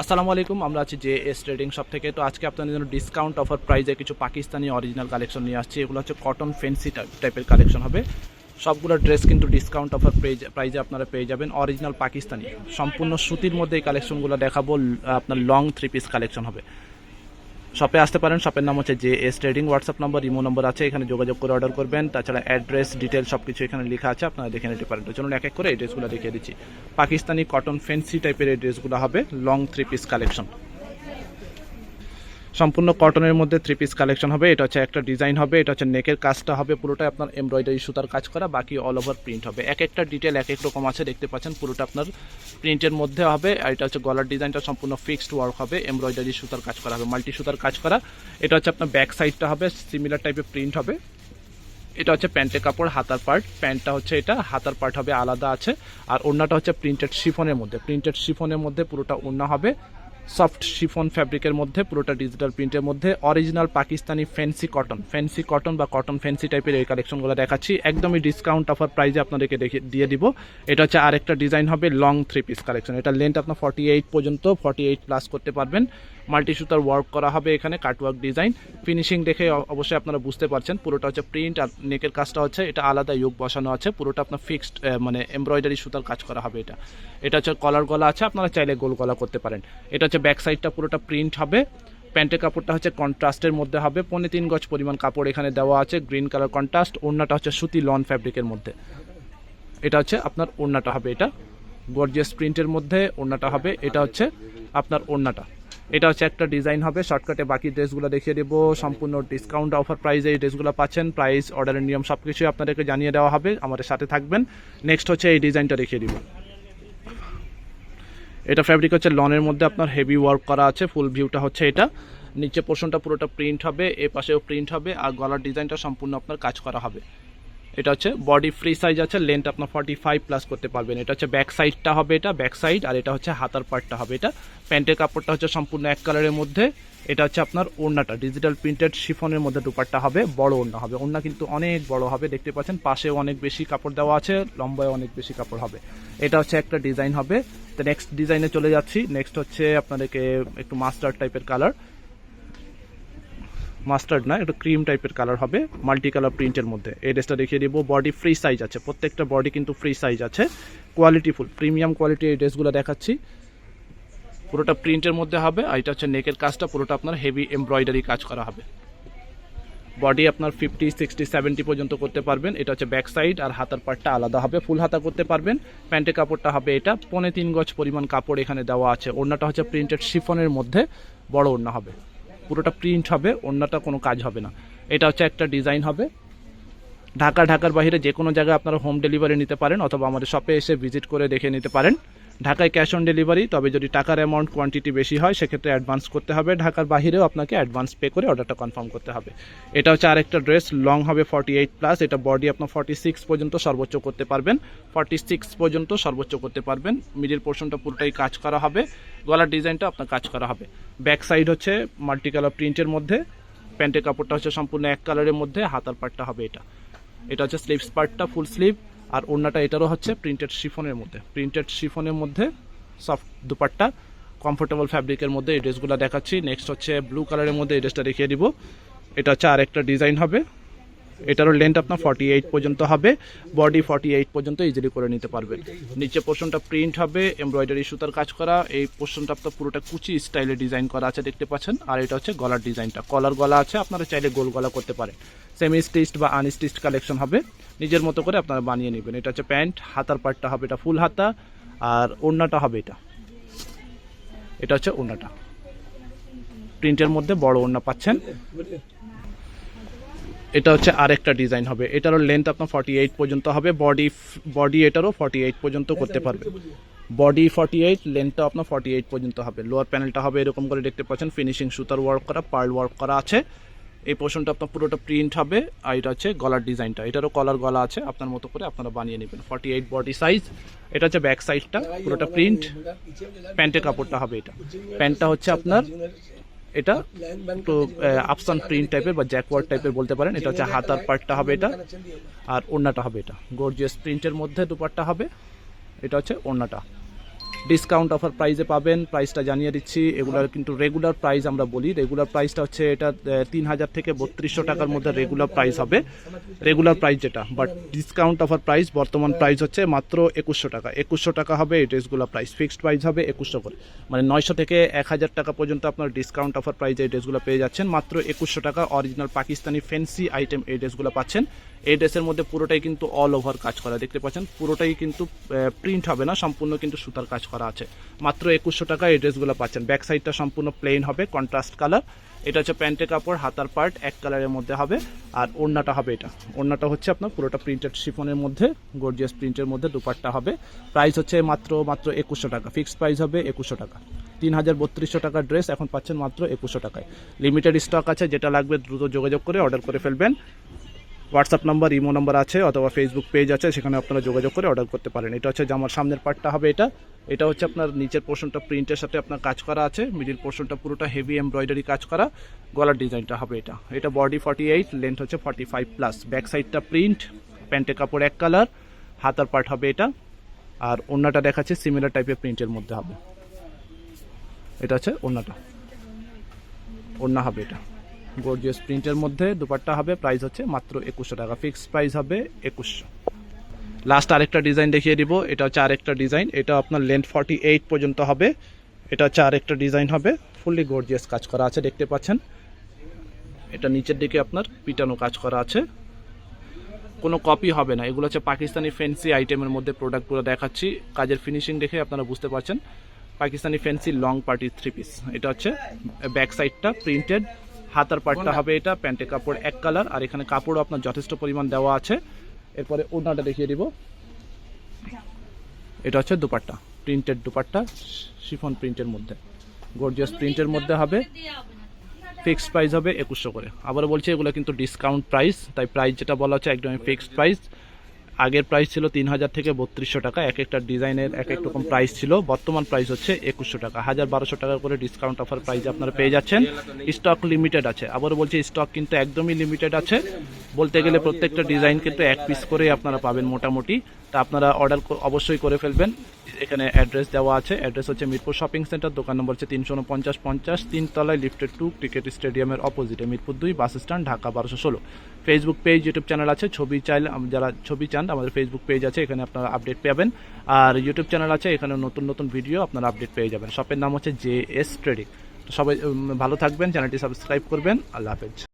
আসসালামু আলাইকুম, আমরা আছি জে এস ট্রেডিং শপ থেকে। তো আজকে আপনাদের জন্য ডিসকাউন্ট অফার প্রাইজে কিছু পাকিস্তানি অরিজিনাল কালেকশন নিয়ে আসছি। এগুলো হচ্ছে কটন ফেন্সি টাইপের কালেকশন হবে। সবগুলো ড্রেস কিন্তু ডিসকাউন্ট অফার প্রাইজে আপনারা পেয়ে যাবেন। অরিজিনাল পাকিস্তানি, সম্পূর্ণ সুতির মধ্যে এই কালেকশনগুলো দেখাবো। আপনার লং থ্রি পিস কালেকশন হবে। শপে আসতে পারেন। শপের নাম হচ্ছে J S trading WhatsApp number imo number আছে। এখানে যোগাযোগ করে অর্ডার করবেন। তাছাড়া অ্যাড্রেস ডিটেল সব কিছু এখানে লেখা আছে। আপনারা দেখে নিতে পারেন। চলুন এক এক করে এই ড্রেসগুলো দেখিয়ে দিচ্ছি। পাকিস্তানি কটন ফেন্সি টাইপের এই ড্রেসগুলো হবে। লং থ্রি পিস কালেকশন সম্পূর্ণ কটনের মধ্যে থ্রি পিস কালেকশন হবে। এটা হচ্ছে একটা ডিজাইন হবে, এটা হচ্ছে নেকের কাজটা হবে, পুরোটাই আপনার এমব্রয়ডারি সুতার কাজ করা, বাকি অল ওভার প্রিন্ট হবে। এক একটা ডিটেল এক এক রকম আছে, দেখতে পাচ্ছেন, পুরোটা আপনার প্রিন্টের মধ্যে হবে, আর এটা হচ্ছে গলার ডিজাইনটা সম্পূর্ণ ফিক্সড ওয়ার্ক হবে এমব্রয়ডারি সুতার কাজ করা হবে মাল্টি সুতার কাজ করা। এটা হচ্ছে আপনার ব্যাক সাইডটা হবে সিমিলার টাইপের প্রিন্ট হবে। এটা হচ্ছে প্যান্টের কাপড়, হাতার পার্ট প্যান্টটা হচ্ছে এটা, হাতার পার্ট হবে আলাদা আছে। আর ওড়নাটা হচ্ছে প্রিন্টেড শিফনের মধ্যে প্রিন্টেড শিফনের মধ্যে পুরোটা ওড়না হবে। সফট শিফন ফ্যাব্রিকের মধ্যে, পুরোটা ডিজিটাল প্রিন্টের মধ্যে original Pakistani fancy cotton fancy cotton বা কটন ফ্যান্সি টাইপের এই কালেকশনগুলো দেখাচ্ছি। একদমই ডিসকাউন্ট অফার প্রাইজে আপনাদেরকে দেখে, দিয়ে দিব। এটা হচ্ছে আরেকটা ডিজাইন হবে লং থ্রি পিস কালেকশন এটা লেন্থ আপনার ফর্টি এইট পর্যন্ত ফর্টি এইট প্লাস করতে পারবেন। মাল্টি সুতার ওয়ার্ক করা হবে এখানে কাটওয়ার্ক ডিজাইন ফিনিশিং দেখে অবশ্যই আপনারা বুঝতে পারছেন। পুরোটা হচ্ছে প্রিন্ট আর নেকের কাজটা হচ্ছে, এটা আলাদা ইয়োগ বসানো আছে। পুরোটা আপনার ফিক্সড মানে এমব্রয়ডারি সুতার কাজ করা হবে এটা। এটা হচ্ছে কলার গলা আছে, আপনারা চাইলে গোল গলা করতে পারেন। এটা হচ্ছে ব্যাক সাইডটা পুরোটা প্রিন্ট হবে, প্যান্টের কাপড়টা হচ্ছে কন্ট্রাস্টের মধ্যে হবে পনেরো তিন গজ পরিমাণ কাপড় এখানে দেওয়া আছে গ্রিন কালার কন্ট্রাস্ট ওড়নাটা হচ্ছে সুতি লন ফ্যাব্রিকের মধ্যে। এটা হচ্ছে আপনার ওড়নাটা হবে এটা গর্জিয়াস প্রিন্টের মধ্যে ওড়নাটা হবে, এটা হচ্ছে আপনার ওড়নাটা। এটা হচ্ছে একটা ডিজাইন হবে শর্টকাটে বাকি ড্রেসগুলো দেখিয়ে দেবো, সম্পূর্ণ ডিসকাউন্ট অফার প্রাইসে এই ড্রেসগুলো পাচ্ছেন প্রাইস অর্ডারের নিয়ম সব কিছুই আপনাদেরকে জানিয়ে দেওয়া হবে, আমাদের সাথে থাকবেন। নেক্সট হচ্ছে এই ডিজাইনটা দেখিয়ে দিব। এটা ফ্যাব্রিক হচ্ছে লনের মধ্যে আপনার হেভি ওয়ার্ক করা আছে ফুল ভিউটা হচ্ছে এটা। নিচে পোর্শনটা পুরোটা প্রিন্ট হবে, এ পাশেও প্রিন্ট হবে, আর গলার ডিজাইনটা সম্পূর্ণ আপনার কাজ করা হবে। এটা হচ্ছে বডি ফ্রি সাইজ আছে লেন্থ আপনার ফর্টি ফাইভ প্লাস করতে পারবেন। এটা হচ্ছে ব্যাক সাইডটা হবে এটা ব্যাক সাইড আর এটা হচ্ছে হাতার পার্টটা হবে এটা। প্যান্টের কাপড়টা হচ্ছে সম্পূর্ণ এক কালারের মধ্যে। এটা হচ্ছে আপনার ওড়নাটা ডিজিটাল প্রিন্টেড শিফনের মধ্যে দুপারটা হবে, বড় ওড়না হবে। ওড়না কিন্তু অনেক বড় হবে, দেখতে পাচ্ছেন, পাশেও অনেক বেশি কাপড় দেওয়া আছে লম্বায় অনেক বেশি কাপড় হবে। এটা হচ্ছে একটা ডিজাইন হবে। তো নেক্সট ডিজাইনে চলে যাচ্ছি। নেক্সট হচ্ছে আপনাদেরকে একটু মাস্টার্ড টাইপের কালার মাস্টার্ড না, একটু ক্রিম টাইপের কালার হবে মাল্টি কালার প্রিন্টের মধ্যে। এই ড্রেসটা দেখিয়ে দিব বডি ফ্রি সাইজ আছে, প্রত্যেকটা বডি কিন্তু ফ্রি সাইজ আছে। কোয়ালিটি ফুল প্রিমিয়াম কোয়ালিটি এই ড্রেসগুলো দেখাচ্ছি। পুরোটা প্রিন্টের মধ্যে হবে, আর এটা হচ্ছে নেকের কাজটা, পুরোটা আপনার হেভি এমব্রয়ডারি কাজ করা হবে। বডি আপনার ফিফটি সিক্সটি সেভেন্টি পর্যন্ত করতে পারবেন, এটা হচ্ছে ব্যাক সাইড আর হাতার পার্টটা আলাদা হবে ফুল হাতা করতে পারবেন। প্যান্টের কাপড়টা হবে এটা, পনে তিন গজ পরিমাণ কাপড় এখানে দেওয়া আছে, ওড়নাটা হচ্ছে প্রিন্টেড শিফনের মধ্যে, বড় ওড়না হবে। পুরোটা প্রিন্ট হবে, অন্যটা কোনো কাজ হবে না। এটা হচ্ছে একটা ডিজাইন হবে। ঢাকা, ঢাকার বাইরে যে কোনো জায়গায় আপনারা হোম ডেলিভারি নিতে পারেন অথবা আমাদের শপে এসে ভিজিট করে দেখে নিতে পারেন। ঢাকায় ক্যাশ অন ডেলিভারি, তবে যদি টাকার অ্যামাউন্ট কোয়ান্টিটি বেশি হয়, সেক্ষেত্রে অ্যাডভান্স করতে হবে। ঢাকার বাইরেও আপনাকে অ্যাডভান্স পে করে অর্ডারটা কনফার্ম করতে হবে। এটা হচ্ছে আরেকটা ড্রেস লং হবে ফর্টি এইট প্লাস এটা বডি আপনার ফর্টি সিক্স পর্যন্ত সর্বোচ্চ করতে পারবেন। ফর্টি সিক্স পর্যন্ত সর্বোচ্চ করতে পারবেন। মিডিল পোর্শনটা পুরোটাই কাজ করা হবে। গলার ডিজাইনটা আপনার কাজ করা হবে। ব্যাক সাইড হচ্ছে মাল্টি কালার প্রিন্টের মধ্যে। প্যান্টের কাপড়টা হচ্ছে সম্পূর্ণ এক কালারের মধ্যে। হাতার পার্টটা হবে এটা। এটা হচ্ছে স্লিভস পার্টটা ফুল স্লিভ আর ওড়নাটা এটারও হচ্ছে প্রিন্টেড শিফনের মধ্যে। প্রিন্টেড শিফনের মধ্যে সফট দুপাট্টা কমফোর্টেবল ফ্যাব্রিকের মধ্যে এই ড্রেসগুলো দেখাচ্ছি। নেক্সট হচ্ছে ব্লু কালারের মধ্যে এই ড্রেসটা দেখিয়ে দিব। এটা হচ্ছে আর একটা ডিজাইন হবে। এটারও লেন্থ আপনার ফর্টি এইট পর্যন্ত হবে বডি ফর্টি এইট পর্যন্ত ইজিলি করে নিতে পারবেন। নিচে পোর্শনটা প্রিন্ট হবে এমব্রয়ডারি সুতার কাজ করা, এই পোর্শনটা আপনার পুরোটা কুচি স্টাইলে ডিজাইন করা আছে, দেখতে পাচ্ছেন। আর এটা হচ্ছে গলার ডিজাইনটা কলার গলা আছে, আপনারা চাইলে গোল গলা করতে পারেন। সেমি স্টিচড বা আনস্টিচড কালেকশন হবে। নিজের মতো করে আপনারা বানিয়ে নেবেন। এটা হচ্ছে প্যান্ট হাতার পার্টটা হবে এটা ফুল হাতা, আর ওড়নাটা হবে এটা। এটা হচ্ছে ওড়নাটা। প্রিন্টের মধ্যে বড় ওড়না পাচ্ছেন। এটা হচ্ছে আরেকটা ডিজাইন হবে। এটারও লেন্থ আপনার ফর্টি এইট পর্যন্ত হবে। বডি বডি এটারও ফর্টি এইট পর্যন্ত করতে পারবে। বডি ফর্টি এইট লেন্থটা আপনার ফর্টি এইট পর্যন্ত হবে। লোয়ার প্যানেলটা হবে এরকম করে দেখতে পাচ্ছেন। ফিনিশিং সুতার ওয়ার্ক করা পার্ল ওয়ার্ক করা আছে। এই পোর্শনটা আপনার পুরোটা প্রিন্ট হবে আর এটা হচ্ছে গলার ডিজাইনটা এটারও কলার গলা আছে, আপনার মতো করে আপনারা বানিয়ে নেবেন। ফর্টি এইট বডি সাইজ এটা হচ্ছে ব্যাক সাইডটা পুরোটা প্রিন্ট প্যান্টের কাপড়টা হবে এটা। প্যান্টটা হচ্ছে আপনার এটা একটু আপসান প্রিন্ট টাইপের বা জ্যাকওয়ার্ড টাইপের বলতে পারেন এটা হচ্ছে হাতার পার্টটা হবে এটা আর ওড়নাটা হবে এটা। গর্জিয়াস প্রিন্টের মধ্যে দুপারটা হবে এটা হচ্ছে ওড়নাটা। ডিসকাউন্ট অফার প্রাইসে পাবেন। প্রাইসটা জানিয়ে দিচ্ছি, এগুলার কিন্তু রেগুলার প্রাইস আমরা বলি। রেগুলার প্রাইসটা হচ্ছে এটা তিন হাজার থেকে বত্রিশশো টাকার মধ্যে রেগুলার প্রাইস হবে। রেগুলার প্রাইস যেটা বাট ডিসকাউন্ট অফার প্রাইস বর্তমান প্রাইস হচ্ছে মাত্র একুশশো টাকা। একুশশো টাকা হবে, এই ড্রেসগুলো প্রাইস ফিক্সড প্রাইস হবে একুশশো করে। মানে নয়শো থেকে এক হাজার টাকা পর্যন্ত আপনার ডিসকাউন্ট অফার প্রাইসে এই ড্রেসগুলো পেয়ে যাচ্ছেন। মাত্র একুশশো টাকা অরিজিনাল পাকিস্তানি ফ্যান্সি আইটেম এই ড্রেসগুলো পাচ্ছেন। এই ড্রেসের মধ্যে পুরোটাই কিন্তু অল ওভার কাজ করা। দেখতে পাচ্ছেন, পুরোটাই কিন্তু প্রিন্ট হবে না, সম্পূর্ণ কিন্তু সুতার কাজ করা আছে। মাত্র একুশশো টাকা এই ড্রেসগুলো পাচ্ছেন। ব্যাক সাইডটা সম্পূর্ণ প্লেন হবে কন্ট্রাস্ট কালার এটা হচ্ছে প্যান্টের কাপড়, হাতার পার্ট এক কালারের মধ্যে হবে। আর ওড়নাটা হবে এটা। ওড়নাটা হচ্ছে আপনার পুরোটা প্রিন্টেড শিফনের মধ্যে গর্জিয়াস প্রিন্টের মধ্যে দুপাট্টা হবে। প্রাইস হচ্ছে মাত্র মাত্র একুশশো টাকা। ফিক্সড প্রাইস হবে একুশশো টাকা। তিন হাজার বত্রিশশো টাকার ড্রেস এখন পাচ্ছেন মাত্র একুশশো টাকায়। লিমিটেড স্টক আছে, যেটা লাগবে দ্রুত যোগাযোগ করে অর্ডার করে ফেলবেন। হোয়াটসঅ্যাপ নাম্বার, ইমো নাম্বার আছে অথবা ফেসবুক পেজ আছে, সেখানে আপনারা যোগাযোগ করে অর্ডার করতে পারেন। এটা হচ্ছে জামার সামনের পার্টটা হবে এটা। এটা হচ্ছে আপনার নিচের পোর্শনটা প্রিন্টের সাথে আপনার কাজ করা আছে। মিডিল পোর্শনটা পুরোটা হেভি এমব্রয়ডারি কাজ করা। গলার ডিজাইনটা হবে এটা। এটা বডি ফর্টি এইট লেন্থ হচ্ছে ফর্টি ফাইভ প্লাস ব্যাক সাইডটা প্রিন্ট প্যান্টের কাপড় এক কালার হাতার পার্ট হবে এটা। আর ওড়নাটা দেখাচ্ছে সিমিলার টাইপের প্রিন্টের মধ্যে হবে। এটা হচ্ছে ওড়নাটা ওড়না হবে এটা। গর্জিয়াস প্রিন্টের মধ্যে দুপাট্টা হবে প্রাইস হচ্ছে মাত্র একুশশো টাকা। ফিক্সড প্রাইস হবে একুশশো। লাস্ট আরেকটা ডিজাইন দেখিয়ে দিব, এটা হচ্ছে আরেকটা ডিজাইন এটা আপনার লেন্থ ফর্টি এইট পর্যন্ত হবে, এটা হচ্ছে আরেকটা ডিজাইন হবে। ফুললি গর্জিয়াস কাজ করা আছে, দেখতে পাচ্ছেন। এটা নিচের দিকে আপনার পিটানো কাজ করা আছে। কোনো কপি হবে না, এগুলো হচ্ছে পাকিস্তানি ফ্যান্সি আইটেমের মধ্যে প্রোডাক্টগুলো দেখাচ্ছি। কাজের ফিনিশিং দেখে আপনারা বুঝতে পারছেন। Pakistani fancy long party three piece এটা হচ্ছে ব্যাক সাইডটা প্রিন্টেড হাতার পার্টটা হবে এটা প্যান্টের কাপড় এক কালার আর এখানে কাপড়ও আপনার যথেষ্ট পরিমাণ দেওয়া আছে। এরপরে ওড়নাটা দেখিয়ে দিব। এটা হচ্ছে দুপাট্টা প্রিন্টেড দুপাট্টা শিফন প্রিন্টের মধ্যে। গর্জিয়াস প্রিন্টের মধ্যে হবে। ফিক্সড প্রাইস হবে একুশশো করে। আবারও বলছি এগুলো কিন্তু ডিসকাউন্ট প্রাইস তাই প্রাইস যেটা বলা হচ্ছে একদমই ফিক্সড প্রাইস আগের প্রাইস ছিল তিন হাজার থেকে বত্রিশশো টাকা, এক একটা ডিজাইনের এক এক রকম প্রাইস ছিল। বর্তমান প্রাইস হচ্ছে একুশশো টাকা। হাজার বারোশো টাকা করে ডিসকাউন্ট অফার প্রাইসে আপনারা পেয়ে যাচ্ছেন। স্টক লিমিটেড আছে। আবারও বলছি স্টক কিন্তু একদমই লিমিটেড আছে। বলতে গেলে প্রত্যেকটা ডিজাইন কিন্তু এক পিস করেই আপনারা পাবেন মোটামুটি। তা আপনারা অর্ডার অবশ্যই করে ফেলবেন। এখানে অ্যাড্রেস দেওয়া আছে। অ্যাড্রেস হচ্ছে মিরপুর শপিং সেন্টার দোকান নম্বর হচ্ছে তিনশো উনপঞ্চাশ পঞ্চাশ, তিনতলায় লিফটেড টু ক্রিকেট স্টেডিয়ামের অপোজিটে মিরপুর দুই বাস স্ট্যান্ড ঢাকা বারোশো ষোলো। ফেসবুক পেজ ইউটিউব চ্যানেল আছে। ছবি চাইলে যারা ছবি চান, আমাদের ফেসবুক পেজ আছে। এখানে আপনারা আপডেট পাবেন। আর ইউটিউব চ্যানেল আছে। এখানে নতুন নতুন ভিডিও আপনারা আপডেট পেয়ে যাবেন। শপের নাম হচ্ছে জে এস ট্রেডিং সবাই ভালো থাকবেন। চ্যানেলটি সাবস্ক্রাইব করবেন। আল্লাহ হাফেজ।